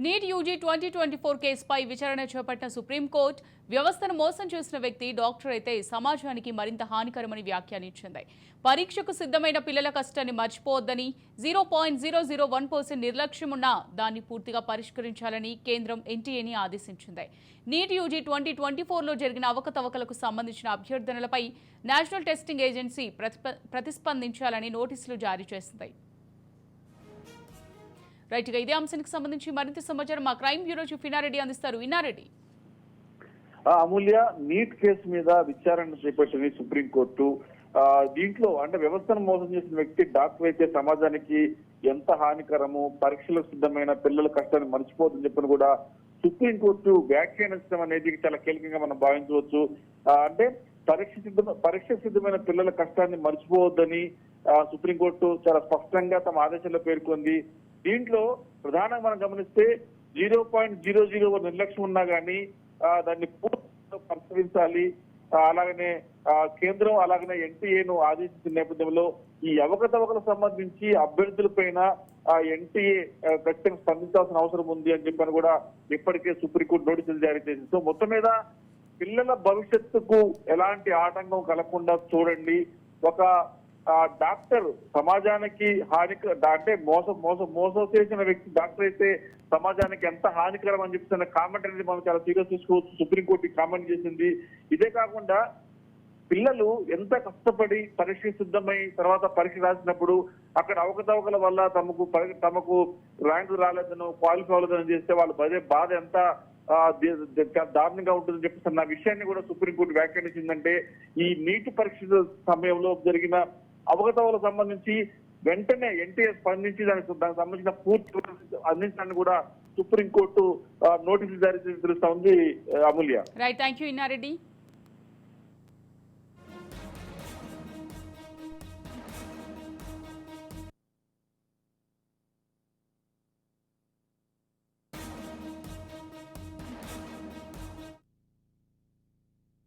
NEET UG twenty twenty four కేసుపై విచారణ చేపట్టిన సుప్రీంకోర్టు వ్యవస్థను మోసం చేసిన వ్యక్తి డాక్టర్ అయితే సమాజానికి మరింత హానికరమని వ్యాఖ్యానించింది. పరీక్షకు సిద్ధమైన పిల్లల కష్టాన్ని మర్చిపోవద్దని zero point zero zero one percent నిర్లక్ష్యం ఉన్నా దాన్ని పూర్తిగా పరిష్కరించాలని కేంద్రం ఎన్టీఏని ఆదేశించింది. నీట్ యూజీ ట్వంటీ ట్వంటీ ఫోర్లో జరిగిన అవకతవకలకు సంబంధించిన అభ్యర్థనలపై నేషనల్ టెస్టింగ్ ఏజెన్సీ ప్రతిప- ప్రతిస్పందించాలని నోటీసులు జారీ చేసింది. రైట్ ఇదే అంశానికి సంబంధించి మరింత సమాచారం మా క్రైమ్ బ్యూరో చీఫ్ ఇన్నారెడ్డి అందిస్తారు. ఇన్నారెడ్డి. ఆ అమూల్య నీట్ కేసు మీద విచారణ చేపట్టింది సుప్రీంకోర్టు. దీంట్లో అంటే వ్యవస్థను మోసం చేసిన వ్యక్తి డాక్టర్ అయితే సమాజానికి ఎంత హానికరము పరీక్షలకు సిద్ధమైన పిల్లల కష్టాన్ని మర్చిపోతుందని చెప్పని కూడా సుప్రీంకోర్టు వ్యాఖ్యానించడం అనేది చాలా కీలకంగా మనం భావించవచ్చు. అంటే పరీక్ష సిద్ధ పరీక్ష సిద్ధమైన పిల్లల కష్టాన్ని మర్చిపోవద్దని సుప్రీంకోర్టు చాలా స్పష్టంగా తమ ఆదేశాల్లో పేర్కొంది. దీంట్లో ప్రధానంగా మనం గమనిస్తే జీరో పాయింట్ జీరో జీరో నిర్లక్ష్యం ఉన్నా కానీ దాన్ని పూర్తిగా పరిశీలించాలి అలాగనే కేంద్రం అలాగనే ఎన్టీఏను ఆదేశించిన నేపథ్యంలో ఈ అవకతవకలకు సంబంధించి అభ్యర్థులపైన ఆ ఎన్టీఏ ఖచ్చితంగా స్పందించాల్సిన అవసరం ఉంది అని చెప్పని కూడా ఇప్పటికే సుప్రీంకోర్టు నోటీసులు జారీ చేసింది. సో మొత్తం మీద పిల్లల భవిష్యత్తుకు ఎలాంటి ఆటంకం కలగకుండా చూడండి. ఒక డాక్టర్ సమాజానికి హాని అంటే మోసం మోసం మోసం చేసిన వ్యక్తి డాక్టర్ అయితే సమాజానికి ఎంత హానికరం అని చెప్తున్న కామెంట్ అనేది మనం చాలా సీరియస్ తీసుకోవచ్చు. సుప్రీంకోర్టు కామెంట్ చేసింది. ఇదే కాకుండా పిల్లలు ఎంత కష్టపడి పరీక్ష సిద్ధమై తర్వాత పరీక్ష రాసినప్పుడు అక్కడ అవకతవకల వల్ల తమకు తమకు ర్యాంకు రాలేదనో క్వాలిఫై అవ్వలేదని చేస్తే వాళ్ళు పదే బాధ ఎంత దారుణంగా ఉంటుందని చెప్పేసి నా విషయాన్ని కూడా సుప్రీంకోర్టు వ్యాఖ్యానించిందంటే ఈ నీటి పరీక్ష సమయంలో జరిగిన అవకతవలకు సంబంధించి వెంటనే ఎన్టీఏ స్పందించి దానికి దానికి సంబంధించిన పూర్తి అందించడానికి కూడా సుప్రీంకోర్టు నోటీసులు జారీ చేసి తెలుస్తా ఉంది Amulya. Right thank you Innareddy